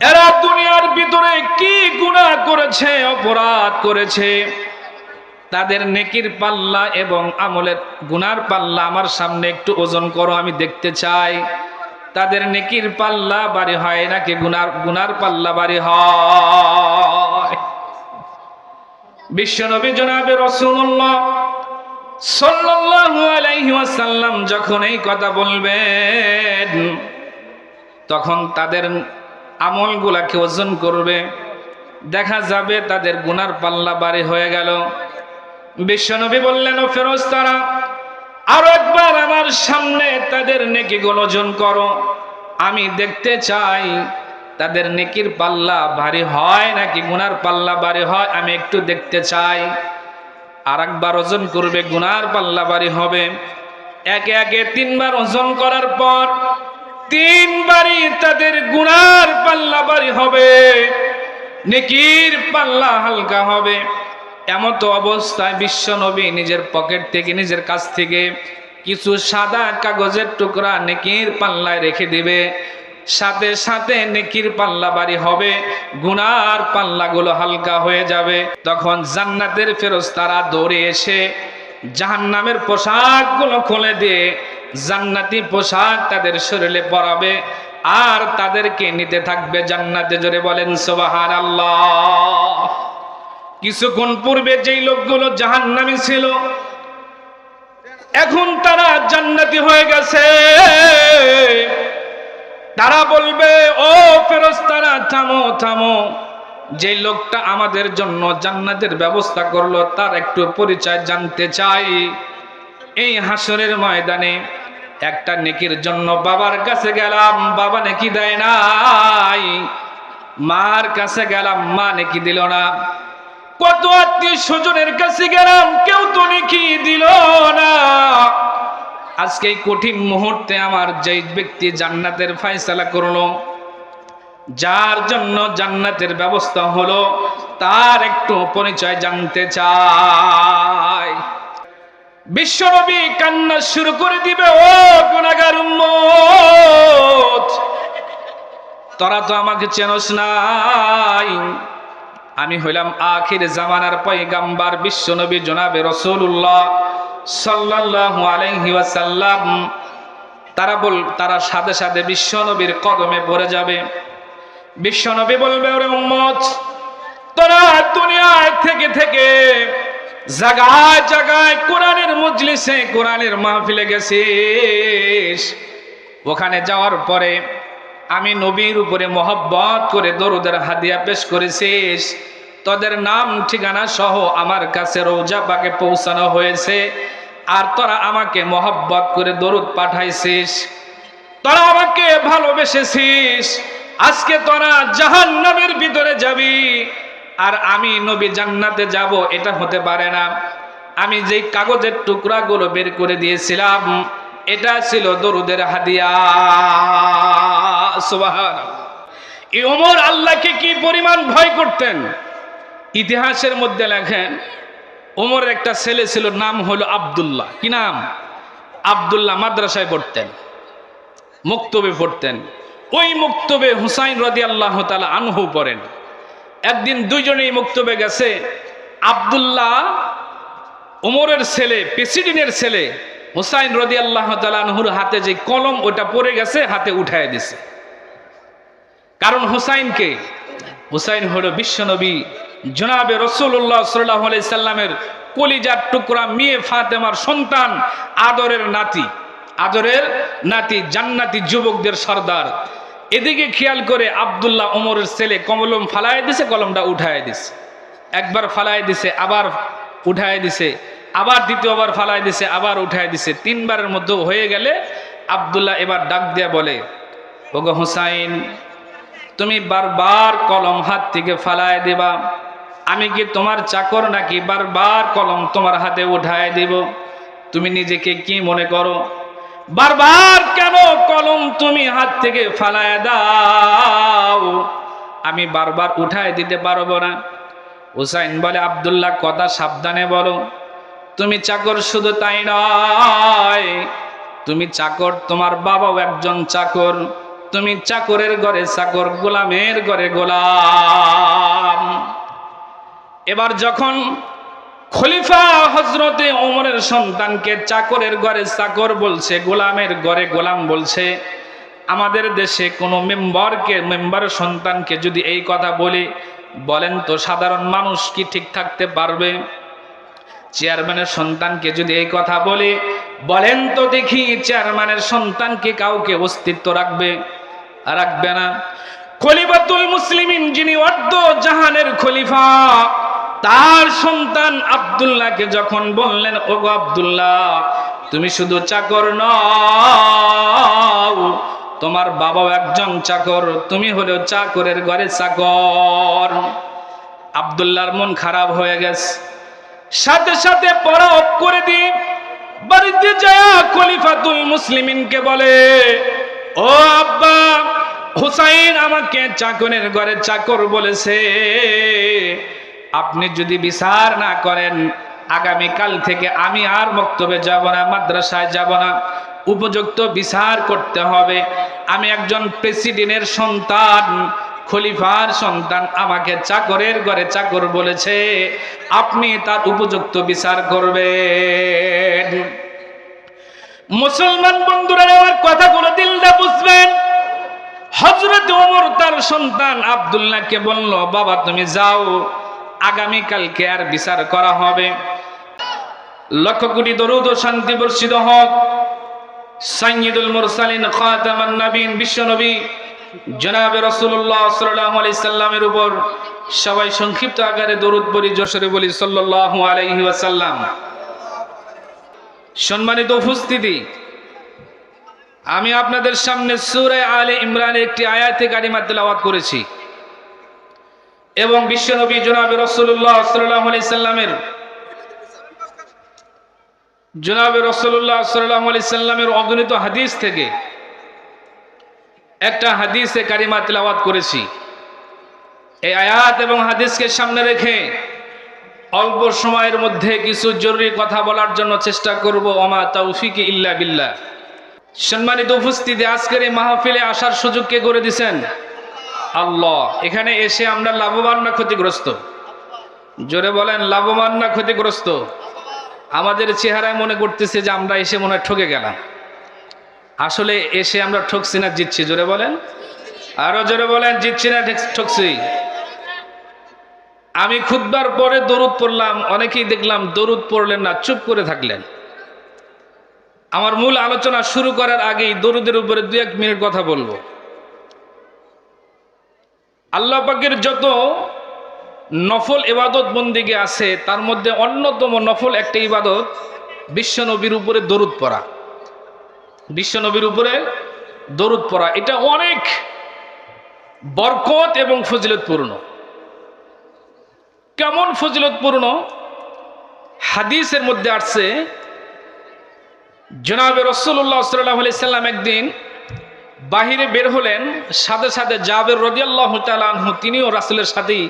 এরা দুনিয়ার ভিতরে কি গুনাহ করেছে, অপরাধ করেছে? তাদের নেকির পাল্লা এবং আমলের গুনার পাল্লা আমার সামনে একটু ওজন করো, আমি দেখতে চাই। তাদের নেকির পাল্লা বাড়ি হয় নাকি গুনার গুনার পাল্লা বাড়ি হয়? বিশ্বনবী জনাবে রসুল্লাহ ওয়াসাল্লাম যখন এই কথা বলবেন, তখন তাদের আমলগুলাকে ওজন করবে? দেখা যাবে তাদের গুনার পাল্লা বাড়ি হয়ে গেল। বিশ্বনবী বললেন, ও ফেরোজ তারা আরও একবার আমার সামনে তাদের নেকি ওজন করো। আমি দেখতে চাই তাদের নেকির পাল্লা ভারী হয় নাকি গুনার পাল্লা ভারী হয়, আমি একটু দেখতে চাই। আর একবার ওজন করবে, গুনার পাল্লা বাড়ি হবে। একে একে তিনবার ওজন করার পর তিনবারই তাদের গুনার পাল্লা বাড়ি হবে, নেকির পাল্লা হালকা হবে। এমত অবস্থায় বিশ্ব নবী নিজের পকেট থেকে, নিজের কাছ থেকে কিছু সাদা কাগজের টুকরা নেকির পাল্লায় রেখে দিবে। সাথে সাথে নেকির পাল্লা বাড়ি হবে, গুনার পাল্লাগুলো হালকা হয়ে যাবে। তখন জান্নাতের ফেরস্তারা দৌড়ে এসে জাহান্নামের পোশাকগুলো খুলে দিয়ে জান্নাতি পোশাক তাদের শরীরে পরাবে আর তাদেরকে নিতে থাকবে জান্নাতে। জোরে বলেন সোবাহার আল্লাহ কিছুক্ষণ পূর্বে যেই লোকগুলো জাহান্নামি ছিল, এখন তারা জান্নাতি হয়ে গেছে। তারা বলবে, ও ফেরস্তারা থামো থামো। যে লোকটা আমাদের জন্য জান্নাতের ব্যবস্থা করল, তার একটু পরিচয় জানতে চাই। এই হাসরের ময়দানে একটা নেকির জন্য বাবার কাছে গেলাম, বাবা নেকি দেয় নাই। মার কাছে গেলাম, মা নেকি দিল না। কত আত্মীয় স্বজনের কাছে গেলাম, কেউ তো নেকি দিল না। আজকে এই কঠিন মুহূর্তে আমার যেই ব্যক্তি জান্নাতের ফয়সালা করল, যার জন্য জান্নাতের ব্যবস্থা হলো, তার একটু পরিচয় জানতে চাই। বিশ্বনবী কান্না শুরু করে দিবে, ও গুণাগার তোরা তো আমাকে চেনস নাই। আমি হইলাম আখির জামানার পয়গাম্বার বিশ্বনবী জনাবে রসুল্লাহ সাল্লাল্লাহু আলাইহি তারা বল, তারা সাথে সাথে বিশ্বনবীর কদমে পড়ে যাবে। বিশ্বনবী বলবে, ওরে উম্মত, তোরা দুনিয়ায় থেকে থেকে জায়গায় জায়গায় কোরআনের মজলিসে কোরআনের মাহফিলে গেছিস। ওখানে যাওয়ার পরে আমি নবীর উপরে মহব্বত করে দরুদের হাদিয়া পেশ করেছিস। তোদের নাম, ঠিকানা সহ আমার কাছে রোজা পাকে পৌঁছানো হয়েছে আর তোরা আমাকে মহব্বত করে দরুদ পাঠাইছিস। তোরা আমাকে ভালোবেসেছিস। আজকে তোরা জাহান নামের ভিতরে যাবি। আর আমি নবী জান্নাতে যাব, এটা হতে পারে না। আমি যেই কাগজের টুকরাগুলো বের করে দিয়েছিলাম, এটা ছিল দরুদের হাদিয়া। এই ওমর আল্লাহকে কি পরিমাণ ভয় করতেন? ইতিহাসের মধ্যে লেখেন, ওমরের একটা ছেলে ছিল, নাম হলো আব্দুল্লাহ। কি নাম? আব্দুল্লাহ মাদ্রাসায় পড়তেন, মুক্তবে পড়তেন। ওই মুক্তবে হুসাইন রদি আল্লাহ তালা আনহু পড়েন। একদিন দুইজনেই মুক্তবে গেছে। আব্দুল্লাহ ওমরের ছেলে, প্রেসিডেন্টের ছেলে, হুসাইন রদি আল্লাহ তালানহুর হাতে যে কলম, ওটা পড়ে গেছে, হাতে উঠায় দিছে। কারণ হুসাইনকে, হুসাইন হলো বিশ্বনবী জনাবে রসুল্লাহ সাল্লাহ সাল্লামের কলিজার টুকরা মেয়ে ফাতেমার সন্তান, আদরের নাতি। আদরের নাতি, জান্নাতি যুবকদের সর্দার। এদিকে খেয়াল করে আবদুল্লাহ ওমরের ছেলে কমলম ফালায় দিছে, কলমটা উঠায় দিছে। একবার ফালায় দিছে, আবার উঠায় দিছে, আবার দ্বিতীয়বার ফালায় দিছে, আবার উঠায় দিছে। তিনবারের মধ্যে হয়ে গেলে আবদুল্লাহ এবার ডাক দিয়া বলে, ওগো হুসাইন, তুমি বারবার কলম হাত থেকে ফালায় দেবা। আমি কি তোমার চাকর নাকি? বারবার কলম তোমার হাতে উঠায় দেব। তুমি নিজেকে কি মনে করো? বারবার কেন কলম তুমি হাত থেকে ফালায় দাও? আমি বারবার উঠায় দিতে পারব না। হুসাইন বলে, আবদুল্লাহ, কথা সাবধানে বলো। তুমি চাকর শুধু তাই নয়, তুমি চাকর, তোমার বাবাও একজন চাকর। তুমি চাকরের ঘরে চাকর, গোলামের ঘরে গোলাম। এবার যখন খলিফা হজরতে ওমরের সন্তানকে চাকরের ঘরে চাকর বলছে, গোলামের ঘরে গোলাম বলছে, আমাদের দেশে কোনো মেম্বারকে, মেম্বার সন্তানকে যদি এই কথা বলে, বলেন তো সাধারণ মানুষ কি ঠিক থাকতে পারবে? চেয়ারম্যানের সন্তানকে যদি এই কথা বলে, বলেন তো দেখি চেয়ারম্যানের সন্তানকে কাউকে অস্তিত্ব রাখবে রাখবে না। খলিফাতুল মুসলিমিন যিনি অর্ধ জাহানের খলিফা তার সন্তান আব্দুল্লাহকে যখন বললেন, ওগো আব্দুল্লাহ, তুমি শুধু চাকর নও, তোমার বাবাও একজন চাকর, তুমি হলো চাকরের ঘরে চাকর। আব্দুল্লাহর মন খারাপ হয়ে গেছে। সাথে সাথে পড়া করে দিয়ে বাড়িতে যায় খলিফাতুল মুসলিমিনকে বলে, ও আব্বা, হুসাইন আমাকে চাকরের ঘরে চাকর বলেছে। আপনি যদি বিচার না করেন আগামী কাল থেকে আমি আর বক্তব্যে যাব না, মাদ্রাসায় যাব না। উপযুক্ত বিচার করতে হবে। আমি একজন প্রেসিডেন্টের সন্তান, খলিফার সন্তান, আমাকে চাকরের ঘরে চাকর বলেছে, আপনি তার উপযুক্ত বিচার করবেন। মুসলমান বন্ধুরা, আমার কথাগুলো দিলটা বুঝবেন। হজরত ওমর তার সন্তান আব্দুল্লাহকে বলল, বাবা, তুমি যাও। আগামীকালকে আর বিচার করা হবে? লক্ষ কোটি দরুদ ও শান্তি বর্ষিত হোক। সাইয়্যিদুল মুরসালিন খাতামান নবীন বিশ্বনবী জনাবে রাসূলুল্লাহ সাল্লাল্লাহু আলাইহি সাল্লামের উপর সবাই সংক্ষিপ্ত আকারে দরুদ পড়ি, যশোরে বলি সাল্লাল্লাহু আলাইহি ওয়াসাল্লাম। সম্মানিত উপস্থিতি, আমি আপনাদের সামনে সূরা আলে ইমরানের একটি আয়াতে কারিমা তেলাওয়াত করেছি। এবং বিশ্বনবী জনাবে সাল্লাল্লাহু সাল্লামের জনাবে রসল্লাহ সাল্লামের অগণিত হাদিস থেকে একটা হাদিসে কারিমা তেলাওয়াত করেছি। এই আয়াত এবং হাদিসকে সামনে রেখে অল্প সময়ের মধ্যে কিছু জরুরি কথা বলার জন্য চেষ্টা করব অমা তৌফিক ইল্লা বিল্লাহ। সম্মানিত উপস্থিতি, আজকের এই মাহফিলে আসার সুযোগ কে করে দিছেন? আল্লাহ, এখানে এসে আমরা লাভবান না ক্ষতিগ্রস্ত? জোরে বলেন, লাভবান না ক্ষতিগ্রস্ত? আমাদের চেহারায় মনে করতেছে যে আমরা এসে মনে ঠকে গেলাম। আসলে এসে আমরা ঠকছি না, জিতছি, জোরে বলেন? আরও জোরে বলেন, জিতছি না ঠেক- ঠকছি। আমি খুদবার পরে দরুদ পড়লাম, অনেকেই দেখলাম দরুদ পড়লেন না, চুপ করে থাকলেন। আমার মূল আলোচনা শুরু করার আগেই দরুদের উপরে দু এক মিনিট কথা বলব। আল্লাহ পাকের যত নফল ইবাদত বন্দিগে আছে, তার মধ্যে অন্যতম নফল একটা ইবাদত বিশ্বনবীর উপরে দরুদ পড়া। বিশ্বনবীর উপরে দরুদ পড়া। এটা অনেক বরকত এবং ফজিলতপূর্ণ। কেমন ফজিলতপূর্ণ? হাদিসের মধ্যে আসছে, জনাবে রসুল্লাহ সাল্লাম একদিন বাহিরে বের হলেন, সাথে সাথে জাবের রদিয়াল্লাহ তালানহু তিনিও রাসুলের সাথেই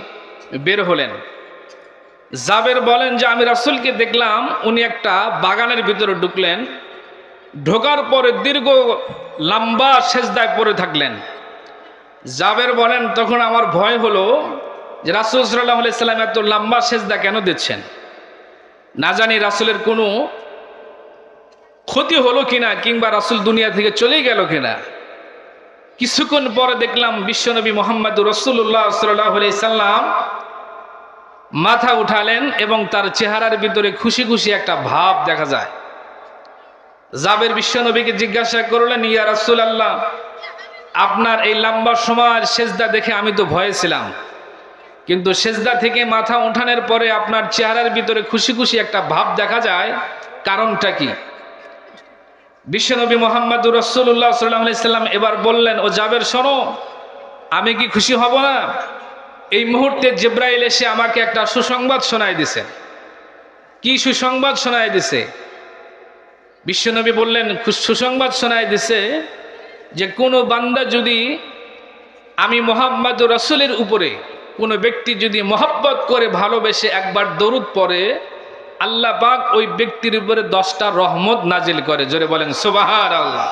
বের হলেন। জাবের বলেন যে, আমি রাসুলকে দেখলাম, উনি একটা বাগানের ভিতরে ঢুকলেন, ঢোকার পরে দীর্ঘ লম্বা সেজদায় পড়ে থাকলেন। জাবের বলেন, তখন আমার ভয় হলো যে, রাসুল সাল্লাহ সাল্লাম এত লম্বা সেজদা কেন দিচ্ছেন? না জানি রাসুলের কোনো ক্ষতি হলো কিনা, কিংবা রাসুল দুনিয়া থেকে চলেই গেল কিনা? কিছুক্ষণ পরে দেখলাম বিশ্বনবী মোহাম্মদ রসুল্লাহ সাল্লাহ সাল্লাম মাথা উঠালেন এবং তার চেহারার ভিতরে খুশি খুশি একটা ভাব দেখা যায়। জাবের বিশ্বনবীকে জিজ্ঞাসা করলেন, ইয়া রাসুল আল্লাহ আপনার এই লম্বা সময়ের সেজদা দেখে আমি তো ভয়ে ছিলাম। কিন্তু সেজদা থেকে মাথা উঠানোর পরে আপনার চেহারার ভিতরে খুশি খুশি একটা ভাব দেখা যায়। কারণটা কি? বিশ্বনবী মোহাম্মদ রসুল্লাহ সাল্লাম এবার বললেন, ও জাবের, শোনো, আমি কি খুশি হব না? এই মুহূর্তে জেব্রাইল এসে আমাকে একটা সুসংবাদ শোনায় দিছে। কি সুসংবাদ শোনায় দিছে? বিশ্বনবী বললেন সুসংবাদ শোনায় দিছে যে কোনো বান্দা যদি আমি মোহাম্মদ রসুলের উপরে কোনো ব্যক্তি যদি মহাব্বত করে ভালোবেসে একবার দরুদ পড়ে আল্লাহ পাক ওই ব্যক্তির উপরে দশটা রহমত নাজিল করে। জোরে বলেন সুবাহার আল্লাহ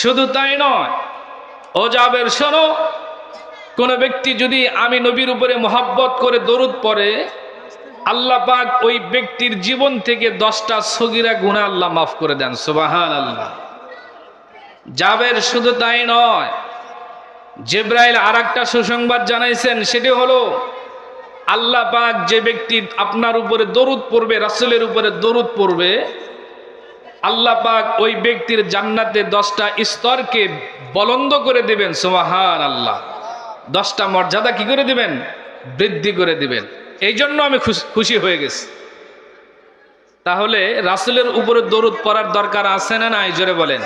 শুধু তাই নয় ও জাবের শোনো, কোন ব্যক্তি যদি আমি নবীর উপরে মোহাব্বত করে দরুদ পড়ে, আল্লাহ পাক ওই ব্যক্তির জীবন থেকে দশটা সগিরা গুণা আল্লাহ মাফ করে দেন সুবাহান আল্লাহ জাবের শুধু তাই নয়, জেব্রাইল আর একটা সুসংবাদ জানাইছেন, সেটি হলো আল্লাহ পাক যে ব্যক্তি আপনার উপরে দরুদ পড়বে, রাসুলের উপরে দরুদ পড়বে, আল্লাহ পাক ওই ব্যক্তির জান্নাতে দশটা স্তরকে বলন্দ করে দিবেন সোমাহান আল্লাহ দশটা মর্যাদা কি করে দিবেন? বৃদ্ধি করে দিবেন। এই জন্য আমি খুশ- হয়ে গেছি। তাহলে রাসুলের উপরে দরুদ পড়ার দরকার আছে না না জোরে বলেন।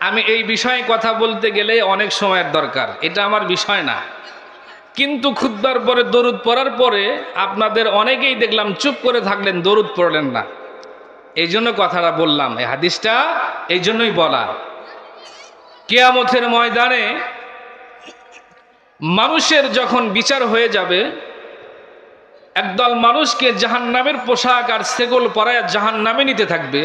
আমি এই বিষয়ে কথা বলতে গেলে অনেক সময়ের দরকার। এটা আমার বিষয় না। কিন্তু খুদ্বার পরে, দরুদ পড়ার পরে আপনাদের অনেকেই দেখলাম চুপ করে থাকলেন, দরুদ পড়লেন না। এই জন্য কথাটা বললাম, এই হাদিসটা এই জন্যই বলা। কেয়ামতের ময়দানে মানুষের যখন বিচার হয়ে যাবে, একদল মানুষকে জাহান নামের পোশাক আর সেগল পরায় জাহান নামে নিতে থাকবে,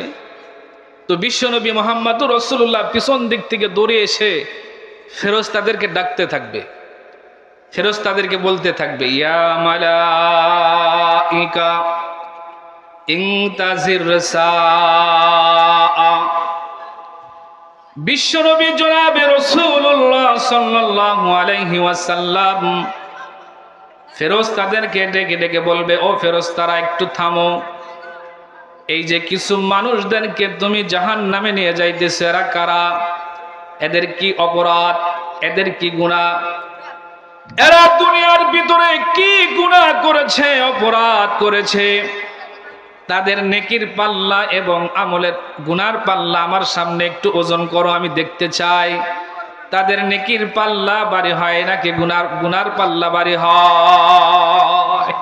তো বিশ্বনবী মোহাম্মদুর রসুল্লাহ পিছন দিক থেকে দৌড়ে এসে ফেরোজ তাদেরকে ডাকতে থাকবে। ফেরোজ তাদেরকে বলতে থাকবে ফেরোজ তাদেরকে ডেকে ডেকে বলবে, ও ফেরোজ তারা একটু থামো। এই যে কিছু মানুষদেরকে তুমি জাহান নামে নিয়ে যাইতেছে, এরা কারা? এদের কি অপরাধ? এদের কি গুণা এরা দুনিয়ার ভিতরে কি গুণা করেছে, অপরাধ করেছে? তাদের নেকির পাল্লা এবং আমলের গুনার পাল্লা আমার সামনে একটু ওজন করো, আমি দেখতে চাই। তাদের নেকির পাল্লা বাড়ি হয় নাকি গুনার গুনার পাল্লা বাড়ি হয়?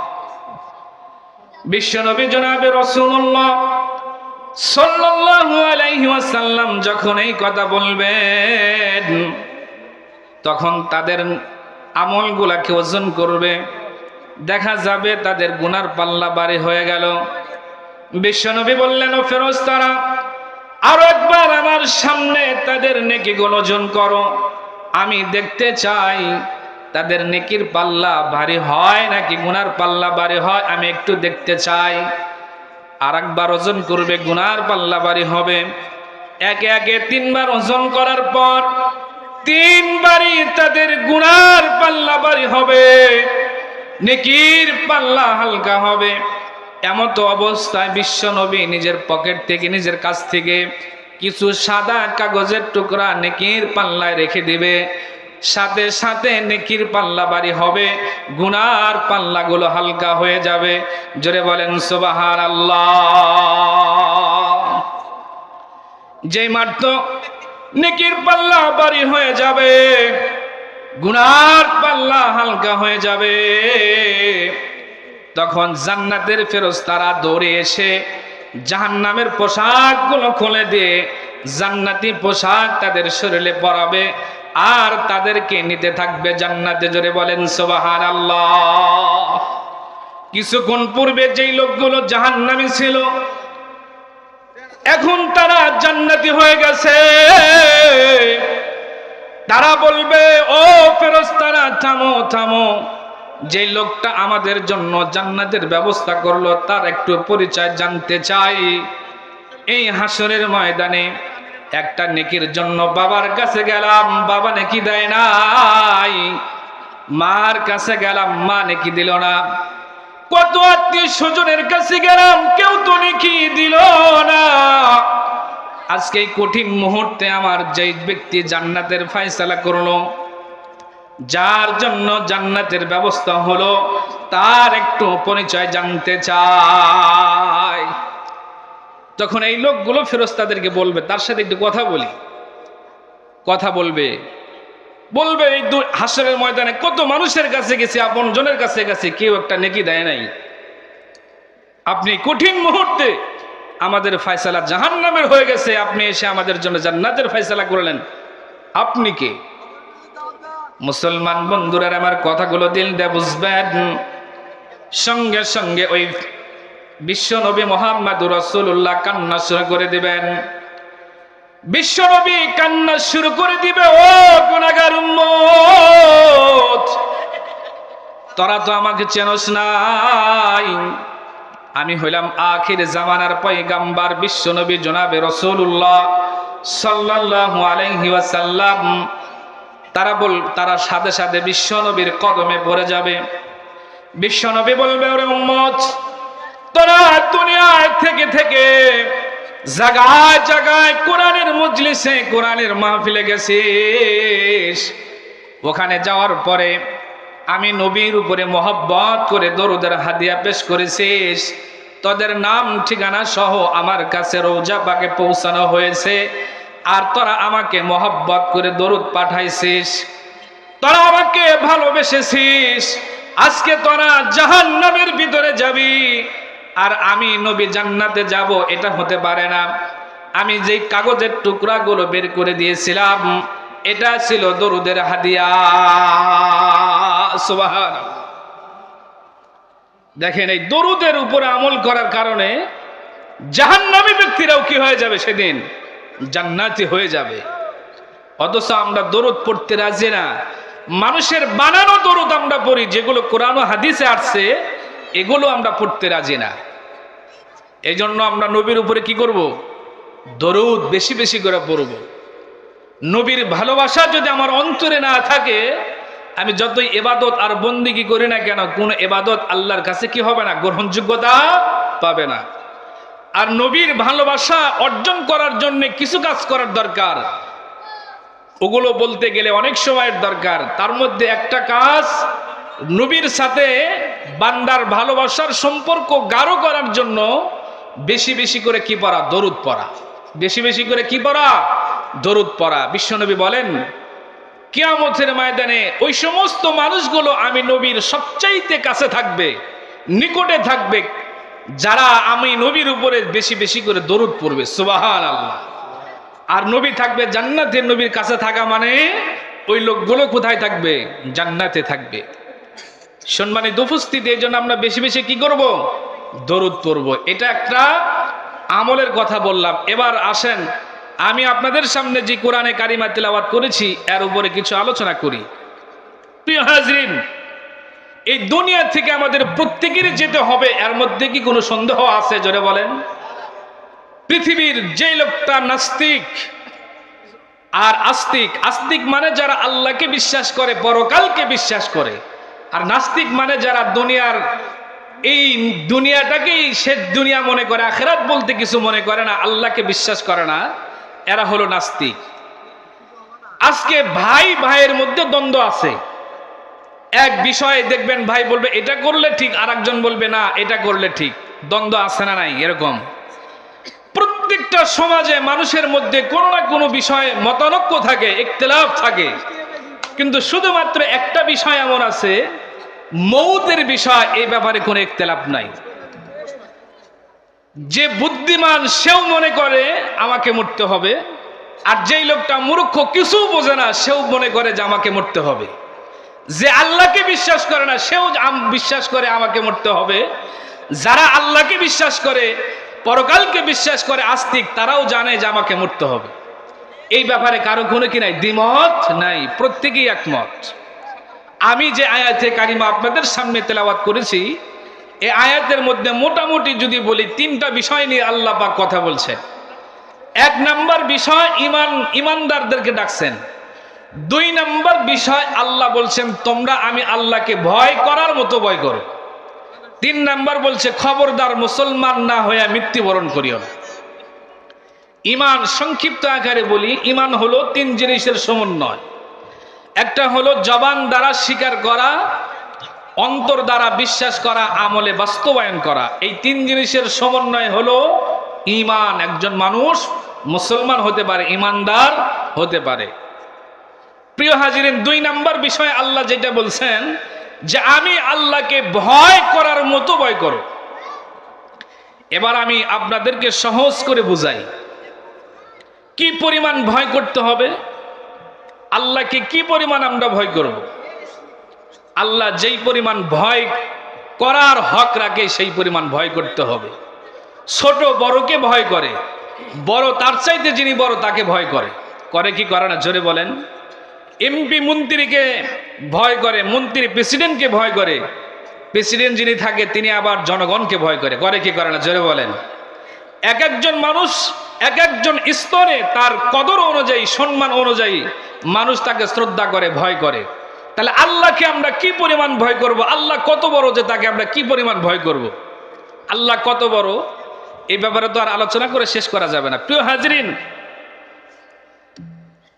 বিশ্বনবী জনাবে রসুল্লাহ সাল্লাল্লাহু আলাইহি ওয়াসাল্লাম যখন এই কথা বলবেন, তখন তাদের আমলগুলাকে ওজন করবে, দেখা যাবে তাদের গুনার পাল্লা বাড়ি হয়ে গেল। বিশ্বনবী বললেন, ও ফেরোজ তারা আরও একবার আমার সামনে তাদের নেকি ওজন করো। আমি দেখতে চাই তাদের নেকির পাল্লা ভারী হয় নাকি গুনার পাল্লা ভারী হয়, আমি একটু দেখতে চাই। আর একবার ওজন করবে, গুনার পাল্লা ভারী হবে। একে একে তিনবার ওজন করার পর তিনবারই তাদের গুনার পাল্লা ভারী হবে, নেকির পাল্লা হালকা হবে। এমতো অবস্থায় বিশ্ব নবী নিজের পকেট থেকে, নিজের কাছ থেকে কিছু সাদা কাগজের টুকরা নেকির পাল্লায় রেখে দিবে। সাথে সাথে নেকির পাল্লা বাড়ি হবে, গুনার পাল্লাগুলো হালকা হয়ে যাবে। জোরে বলেন সুবাহার আল্লাহ যেই মাত্র নেকির পাল্লা বাড়ি হয়ে যাবে, গুনার পাল্লা হালকা হয়ে যাবে। তখন জান্নাতের ফেরজ তারা দৌড়ে এসে জাহান্নামের পোশাকগুলো খুলে দিয়ে জান্নাতি পোশাক তাদের শরীরে পরাবে আর তাদেরকে নিতে থাকবে জান্নাতে। জোরে বলেন সোবাহার আল্লাহ কিছুক্ষণ পূর্বে যেই লোকগুলো জাহান্নামি ছিল এখন তারা জান্নাতি হয়ে গেছে। তারা বলবে, ও ফেরস্তারা, থামো থামো। যে লোকটা আমাদের জন্য জান্নাতের ব্যবস্থা করল, তার একটু পরিচয় জানতে চাই। এই হাসরের ময়দানে একটা নেকির জন্য বাবার কাছে গেলাম, বাবা নেকি দেয় নাই। মার কাছে গেলাম, মা নেকি দিল না। কত আত্মীয় স্বজনের কাছে গেলাম, কেউ তো নেকি দিল না। আজকে এই কঠিন মুহূর্তে আমার যেই ব্যক্তি জান্নাতের ফায়সালা করল, যার জন্য জান্নাতের ব্যবস্থা হলো, তার একটু পরিচয় জানতে চাই। তখন এই লোকগুলো ফেরস্তাদেরকে বলবে, তার সাথে একটু কথা বলি। কথা বলবে বলবে এই হাসরের ময়দানে, কত মানুষের কাছে গেছে আপন জনের কাছে গেছে, কেউ একটা নেকি দেয় নাই। আপনি কঠিন মুহূর্তে আমাদের ফয়সালা জাহান্নামের হয়ে গেছে, আপনি এসে আমাদের জন্য জান্নাতের ফয়সালা করলেন। আপনি কে? মুসলমান বন্ধুরা, আমার কথাগুলো দিল দে বুঝবেন। সঙ্গে সঙ্গে ওই বিশ্ব নবী মোহাম্মদ রসুল্লাহ কান্না শুরু করে দিবেন। বিশ্বনবী কান্না শুরু করে দিবে, ও উম্মত। তোরা তো আমাকে চেনস নাই। আমি হইলাম আখির জামানার পয়গাম্বার বিশ্বনবী জনাবে রসুল্লাহ সাল্লাল্লাহু আলাইহি তারা বল, তারা সাথে সাথে বিশ্বনবীর কদমে পড়ে যাবে। বিশ্বনবী বলবে, ওরে উম্মত, তোরা দুনিয়ায় থেকে থেকে জায়গায় জায়গায় কোরআনের মজলিসে কোরআনের মাহফিলে গেছিস। ওখানে যাওয়ার পরে আমি নবীর উপরে মহব্বত করে দরুদের হাদিয়া পেশ করেছিস। তোদের নাম, ঠিকানা সহ আমার কাছে রোজা পাকে পৌঁছানো হয়েছে। আর তোরা আমাকে মহব্বত করে দরুদ পাঠাইছিস। তোরা আমাকে ভালোবেসেছিস। আজকে তোরা জাহান নামের ভিতরে যাবি। আর আমি নবী জান্নাতে যাব, এটা হতে পারে না। আমি যেই কাগজের টুকরাগুলো বের করে দিয়েছিলাম, এটা ছিল দরুদের হাদিয়া। দেখেন এই দরুদের উপর আমল করার কারণে জাহান্নামী ব্যক্তিরাও কি হয়ে যাবে সেদিন? জান্নাতি হয়ে যাবে। অথচ আমরা দরুদ পড়তে রাজি না। মানুষের বানানো দরুদ আমরা পড়ি, যেগুলো কোরআন হাদিসে আসছে, এগুলো আমরা পড়তে রাজি না। এই জন্য আমরা নবীর উপরে কি করব? দরুদ বেশি বেশি করে পড়ব। নবীর ভালোবাসা যদি আমার অন্তরে না থাকে, আমি যতই এবাদত আর বন্দিগি করি না কেন, কোন এবাদত আল্লাহর কাছে কি হবে না? গ্রহণযোগ্যতা পাবে না। আর নবীর ভালোবাসা অর্জন করার জন্য কিছু কাজ করার দরকার। ওগুলো বলতে গেলে অনেক সময়ের দরকার। তার মধ্যে একটা কাজ, নবীর সাথে বান্দার ভালোবাসার সম্পর্ক গাঢ় করার জন্য বেশি বেশি করে কি পড়া? দরুদ পড়া। বেশি বেশি করে কি পড়া? দরুদ পড়া। বিশ্বনবী বলেন, কিয়ামতের ময়দানে ওই সমস্ত মানুষগুলো আমি নবীর সবচাইতে কাছে থাকবে, নিকটে থাকবে, যারা আমি নবীর উপরে বেশি বেশি করে দরুদ পড়বে। সুবাহান আল্লাহ আর নবী থাকবে জান্নাতের নবীর কাছে থাকা মানে ওই লোকগুলো কোথায় থাকবে? জান্নাতে থাকবে। সম্মানিত উপস্থিতি, এই জন্য আমরা বেশি বেশি কি করব? দরুদ পড়ব। এটা একটা আমলের কথা বললাম। এবার আসেন, আমি আপনাদের সামনে যে কোরআনে কারিমা তেলাওয়াত করেছি, এর উপরে কিছু আলোচনা করি। প্রিয় হাজরিন, এই দুনিয়া থেকে আমাদের প্রত্যেকেরই যেতে হবে, এর মধ্যে কি কোনো সন্দেহ আছে, জোরে বলেন? পৃথিবীর যে লোকটা নাস্তিক আর আস্তিক আস্তিক মানে যারা আল্লাহকে বিশ্বাস করে, পরকালকে বিশ্বাস করে। আর নাস্তিক মানে যারা দুনিয়ার এই দুনিয়াটাকেই সে দুনিয়া মনে করে, আখেরাত বলতে কিছু মনে করে না, আল্লাহকে বিশ্বাস করে না, এরা হলো নাস্তিক। আজকে ভাই ভাইয়ের মধ্যে দ্বন্দ্ব আছে। এক বিষয়ে দেখবেন ভাই বলবে, এটা করলে ঠিক আর বলবে, না, এটা করলে ঠিক দ্বন্দ্ব আছে না নাই, এরকম। প্রত্যেকটা সমাজে মানুষের মধ্যে কোনো না কোনো বিষয়ে মতানক্য থাকে, ইখতলাফ থাকে। কিন্তু শুধুমাত্র একটা বিষয় এমন আছে মৌতের বিষয় এই ব্যাপারে কোনো ইখতলাফ নাই। যে বুদ্ধিমান সেও মনে করে আমাকে মরতে হবে, আর যেই লোকটা মূর্খ কিছু বোঝে না, সেও মনে করে যে আমাকে মরতে হবে। যে আল্লাহকে বিশ্বাস করে না, সেও বিশ্বাস করে আমাকে মরতে হবে। যারা আল্লাহকে বিশ্বাস করে, পরকালকে বিশ্বাস করে আস্তিক, তারাও জানে যে আমাকে মরতে হবে। এই ব্যাপারে কারও কোনো কি নাই? দ্বিমত নাই, প্রত্যেকেই একমত। আমি যে আয়াতে কারিমা আপনাদের সামনে তেলাওয়াত করেছি এই আয়াতের মধ্যে মোটামুটি যদি বলি তিনটা বিষয় নিয়ে আল্লাহ পাক কথা বলছে এক নাম্বার বিষয় ইমান, ইমানদারদেরকে ডাকছেন। দুই নাম্বার বিষয় আল্লাহ বলছেন, তোমরা আমি আল্লাহকে ভয় করার মতো ভয় করো। তিন নাম্বার বলছে, খবরদার মুসলমান না হয়ে মৃত্যুবরণ করিও না। ইমান সংক্ষিপ্ত আকারে বলি, ইমান হলো তিন জিনিসের সমন্বয়। একটা হলো জবান দ্বারা স্বীকার করা, অন্তর দ্বারা বিশ্বাস করা, আমলে বাস্তবায়ন করা। এই তিন জিনিসের সমন্বয় হলো ইমান একজন মানুষ মুসলমান হতে পারে ইমানদার হতে পারে। প্রিয় হাজিরেন, দুই নাম্বার বিষয় আল্লাহ যেটা বলছেন যে আমি আল্লাহকে ভয় করার মতো ভয় করো। এবার আমি আপনাদেরকে সহজ করে বুঝাই। কি পরিমাণ ভয় করতে হবে? আল্লাহকে কি পরিমাণ আমরা ভয় করব? আল্লাহ যেই পরিমাণ ভয় করার হক রাখে, সেই পরিমাণ ভয় করতে হবে। ছোট বড়কে ভয় করে, বড় তার চাইতে যিনি বড় তাকে ভয় করে। করে কি করে না? জোরে বলেন। এমপি মন্ত্রীকে ভয় করে, মন্ত্রী প্রেসিডেন্টকে ভয় করে। প্রেসিডেন্ট যিনি থাকে, তিনি আবার জনগণকে ভয় করে। করে কি করে না? জোরে বলেন। এক একজন মানুষ, এক একজন স্তরে তার কদর অনুযায়ী, সম্মান অনুযায়ী মানুষ তাকে শ্রদ্ধা করে, ভয় করে। তাহলে আল্লাহকে আমরা কি পরিমাণ ভয় করব? আল্লাহ কত বড় যে তাকে আমরা কি পরিমাণ ভয় করব? আল্লাহ কত বড়? এই ব্যাপারে তো আর আলোচনা করে শেষ করা যাবে না। প্রিয় হাজরিন,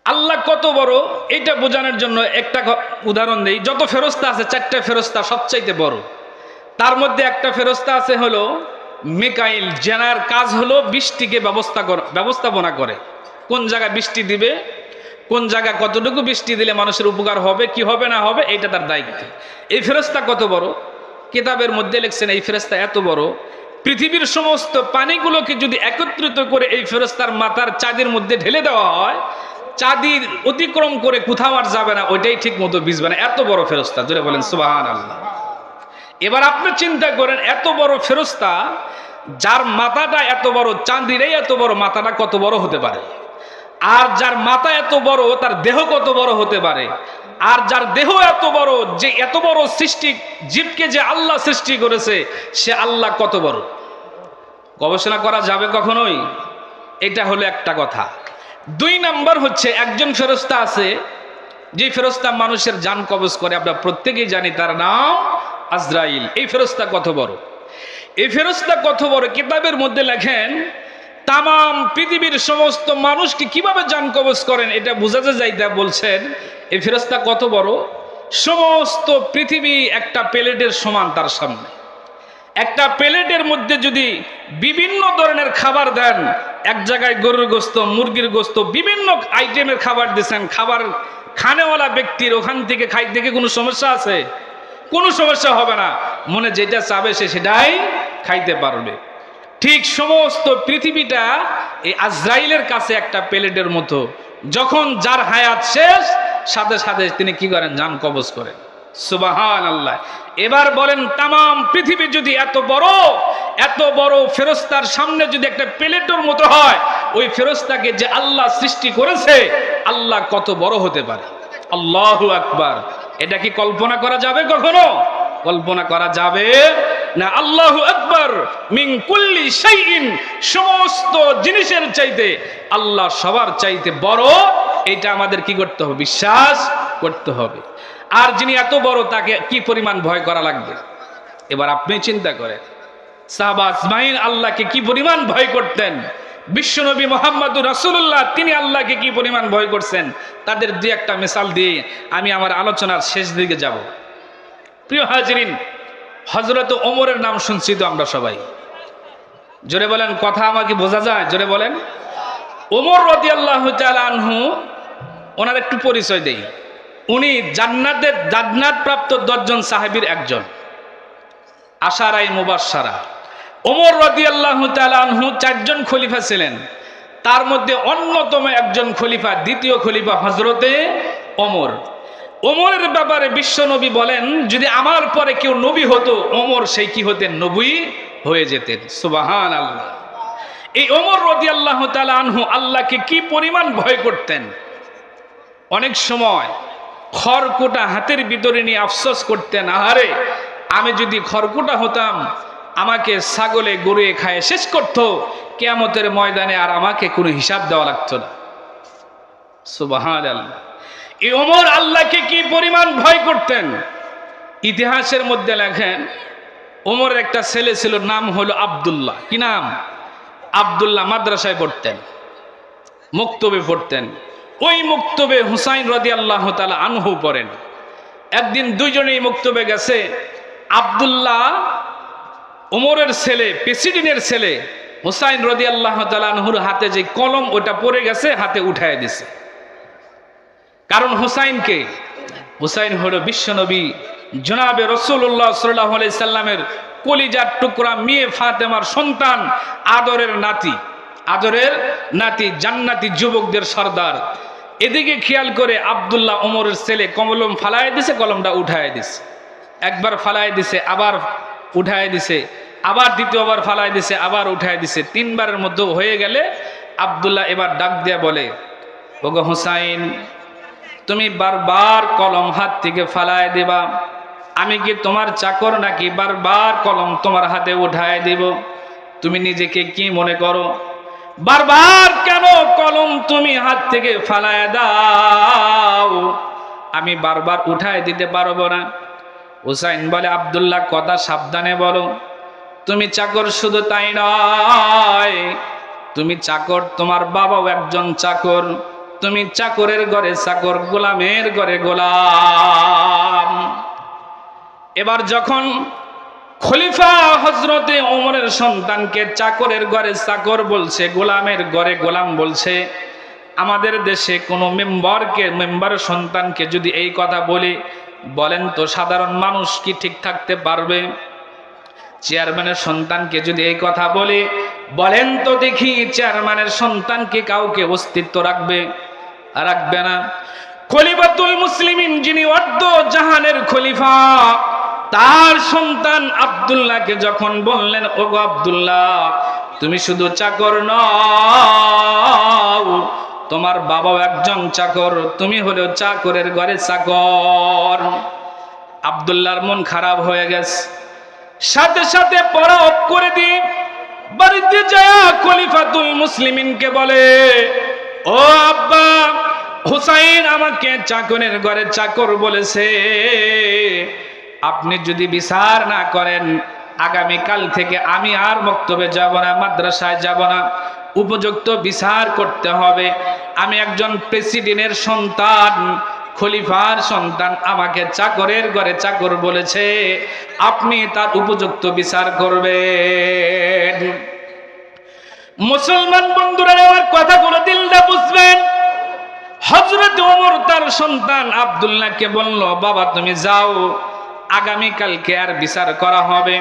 আল্লাহ কত বড়? এটা বোঝানোর জন্য একটা উদাহরণ দেই। যত ফেরস্তা আছে, চারটা ফেরস্তা সবচাইতে বড়। তার মধ্যে একটা ফেরস্তা আছে হলো মেকাইল জেনার কাজ হলো বৃষ্টিকে ব্যবস্থা ব্যবস্থাপনা করে। কোন জায়গায় বৃষ্টি দিবে? কোন জায়গায় কতটুকু বৃষ্টি দিলে মানুষের উপকার হবে, কি হবে না হবে, এইটা তার দায়িত্ব। এই ফেরস্তা কত বড়? কিতাবের মধ্যে লিখছেন, এই ফেরস্তা এত বড়। পৃথিবীর সমস্ত পানিগুলোকে যদি একত্রিত করে এই ফেরস্তার মাথার চাঁদের মধ্যে ঢেলে দেওয়া হয় চাঁদির অতিক্রম করে কোথাও আর যাবে না, ওইটাই ঠিক মতো না। এত বড় ফেরস্তা জোরে বলেন সুবাহান আল্লাহ এবার আপনি চিন্তা করেন, এত বড় ফেরস্তা, যার মাথাটা এত বড়, চাঁদিরাই এত বড়, মাথাটা কত বড় হতে পারে? আর যার মাথা এত বড়, তার দেহ কত বড় হতে পারে? আর যার দেহ এত বড়, যে এত বড় সৃষ্টি, জীবকে যে আল্লাহ সৃষ্টি করেছে, সে আল্লাহ কত বড়? গবেষণা করা যাবে কখনোই? এটা হলো একটা কথা। দুই নাম্বার হচ্ছে, একজন ফেরস্তা আছে, যে ফেরস্তা মানুষের যান কবজ করে, আমরা প্রত্যেকেই জানি তার নাম আজরাইল। এই ফেরস্তা কত বড়? এই ফেরস্তা কত বড়? কিতাবের মধ্যে লেখেন, তামাম পৃথিবীর সমস্ত মানুষকে কীভাবে যান কবজ করেন? এটা বোঝাতে যাইতে বলছেন, এই ফেরস্তা কত বড়? সমস্ত পৃথিবী একটা প্লেটের সমান তার সামনে। একটা প্লেটের মধ্যে যদি বিভিন্ন ধরনের খাবার দেন, এক জায়গায় গরুর গোস্ত, মুরগির গোস্ত, বিভিন্ন আইটেমের খাবার দিচ্ছেন খাবার খানেওয়ালা ব্যক্তির ওখান থেকে খাইতে থেকে কোনো সমস্যা আছে? কোনো সমস্যা হবে না। মনে যেটা চাবে সে সেটাই খাইতে পারবে। ঠিক সমস্ত পৃথিবীটা এই আজরাইলের কাছে একটা প্লেটের মতো। যখন যার হায়াত শেষ, সাথে সাথে তিনি কি করেন? যান কবজ করেন। সুবাহান আল্লাহ এবার বলেন, তামাম পৃথিবী যদি এত বড় এত বড় ফেরস্তার সামনে যদি একটা প্লেটের মতো হয়, ওই ফেরস্তাকে যে আল্লাহ সৃষ্টি করেছে, আল্লাহ কত বড় হতে পারে? আল্লাহু আকবার। এটা কি কল্পনা করা যাবে কখনো? কল্পনা করা যাবে না আল্লাহ আকবর মিন কুল্লি শাইইন সমস্ত জিনিসের চাইতে আল্লাহ সবার চাইতে বড়, এটা আমাদের কি করতে হবে? বিশ্বাস করতে হবে। আর যিনি এত বড়, তাকে কি পরিমাণ ভয় করা লাগবে? এবার আপনি চিন্তা করেন। সাহাবা ইসমাইল আল্লাহকে কি পরিমাণ ভয় করতেন? বিশ্বনবী মোহাম্মদুর রাসূলুল্লাহ, তিনি আল্লাহকে কি পরিমাণ ভয় করছেন? তাদের দুই একটা মিসাল দিয়ে আমি আমার আলোচনার শেষ দিকে যাব। প্রিয় হাজরিন হজরত ওমরের নাম শুনছি তো আমরা সবাই। জোরে বলেন, কথা আমাকে বোঝা যায়? জোরে বলেন। ওমর রদি আল্লাহ আনহু, ওনার একটু পরিচয় দেই। উনি জান্নাতের জান্নাত প্রাপ্ত দশজন সাহেবের একজন। আশারাই মুবাসারা ওমর রদি আল্লাহ আনহু চারজন খলিফা ছিলেন। তার মধ্যে অন্যতম একজন খলিফা, দ্বিতীয় খলিফা হজরতে ওমর। ওমরের ব্যাপারে বিশ্বনবী বলেন, যদি আমার পরে কেউ নবী হতো, ওমর সেই কি হতেন? নবী হয়ে যেতেন। সুবাহান আল্লাহ এই ওমর রদি আল্লাহ আনহু আল্লাহকে কি পরিমাণ ভয় করতেন? অনেক সময় খড়কুটা হাতের ভিতরে নিয়ে আফসোস করতেন, আহারে, আমি যদি খড়কুটা হতাম আমাকে ছাগলে গরুয়ে খায় শেষ করত, কেয়ামতের ময়দানে আর আমাকে কোনো হিসাব দেওয়া লাগতো না। সুবাহান আল্লাহ এই ওমর আল্লাহকে কি পরিমাণ ভয় করতেন? ইতিহাসের মধ্যে লেখেন, ওমরের একটা ছেলে ছিল, নাম হলো আব্দুল্লাহ। কি নাম? আব্দুল্লাহ মাদ্রাসায় পড়তেন, মুক্তবে পড়তেন। ওই মুক্তবে হুসাইন রদি আল্লাহ তালা আনহু পড়েন। একদিন দুইজনেই মুক্তবে গেছে, আবদুল্লাহ ওমরের ছেলে, প্রেসিডেন্টের ছেলে, হুসাইন রদি আল্লাহ আনহুর হাতে যে কলম ওটা পড়ে গেছে, হাতে উঠায় দিছে। কারণ হুসাইনকে, হুসাইন হলো বিশ্বনবী, জনাবে রসুল্লাহ সাল্লাহ সাল্লামের কলিজার টুকরা মেয়ে ফাতেমার সন্তান, আদরের নাতি। আদরের নাতি, জান্নাতি যুবকদের সর্দার। এদিকে খেয়াল করে আবদুল্লাহ ওমরের ছেলে কমলম ফালায় দিছে, কলমটা উঠায় দিছে। একবার ফালায় দিছে, আবার উঠায় দিছে, আবার দ্বিতীয়বার ফালাই দিছে, আবার উঠায় দিছে। তিনবারের মধ্যে হয়ে গেলে আবদুল্লাহ এবার ডাক দিয়া বলে, ওগো হুসাইন, তুমি বারবার কলম হাত থেকে ফালাই দিবা। আমি কি তোমার চাকর নাকি বারবার কলম তোমার হাতে উঠায় দিব? তুমি নিজেকে কি মনে করো? বারবার কেন কলম তুমি হাত থেকে ফালায় দাও? আমি বারবার উঠায় দিতে পারব না। হুসাইন বলে, আবদুল্লাহ, কথা সাবধানে বলো। তুমি চাকর শুধু তাই নয়, তুমি চাকর, তোমার বাবাও একজন চাকর। তুমি চাকরের ঘরে চাকর, গোলামের ঘরে গোলাম। এবার যখন খলিফা হজরতে ওমরের সন্তানকে চাকরের ঘরে চাকর বলছে, গোলামের ঘরে গোলাম বলছে, আমাদের দেশে কোনো মেম্বারকে, মেম্বার সন্তানকে যদি এই কথা বলি বলেন তো, সাধারণ মানুষ কি ঠিক থাকতে পারবে? চেয়ারম্যানের সন্তানকে যদি এই কথা বলে, বলেন তো দেখি চেয়ারম্যানের সন্তানকে কাউকে অস্তিত্ব রাখবে? রাখবে না। খলিফাতুল মুসলিমিন যিনি অর্ধ জাহানের খলিফা, তার সন্তান আব্দুল্লাহকে যখন বললেন, ওগো আব্দুল্লাহ, তুমি শুধু চাকর নও তোমার বাবাও একজন চাকর, তুমি হলেও চাকরের ঘরে চাকর। আব্দুল্লাহর মন খারাপ হয়ে গেছে। সাথে সাথে পড়া অফ করে দি বাড়িতে যা খলিফাতুল মুসলিমিনকে বলে, ও আব্বা, হুসাইন আমাকে চাকরের ঘরে চাকর বলেছে। আপনি যদি বিচার না করেন, আগামীকাল থেকে আমি আর বক্তব্যে যাব না, মাদ্রাসায় যাব না। উপযুক্ত বিচার করতে হবে। আমি একজন প্রেসিডেন্টের সন্তান, খলিফার সন্তান, আমাকে চাকরের ঘরে চাকর বলেছে, আপনি তার উপযুক্ত বিচার করবেন। মুসলমান বন্ধুরা, আমার কথাগুলো দিলটা বুঝবেন। হজরত ওমর, তার সন্তান আব্দুল্লাহকে বলল, বাবা, তুমি যাও, আগামীকালকে আর বিচার করা হবে।